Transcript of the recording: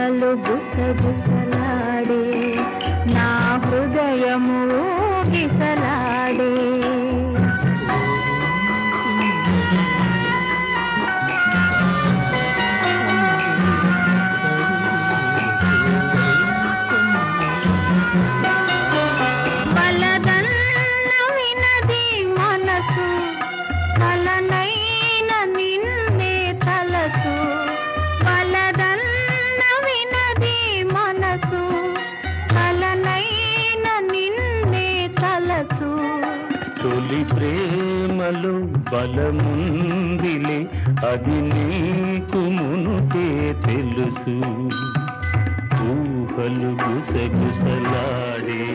ఊహలు గుసగుసలాడే నా హృదయము గిసలాడే బలదన్న మనసు కలనైన తొలి ప్రేమలు బలముందిలే. అది నీకు మునుకే తెలుసు. ఊహలు గుసగుసలాడే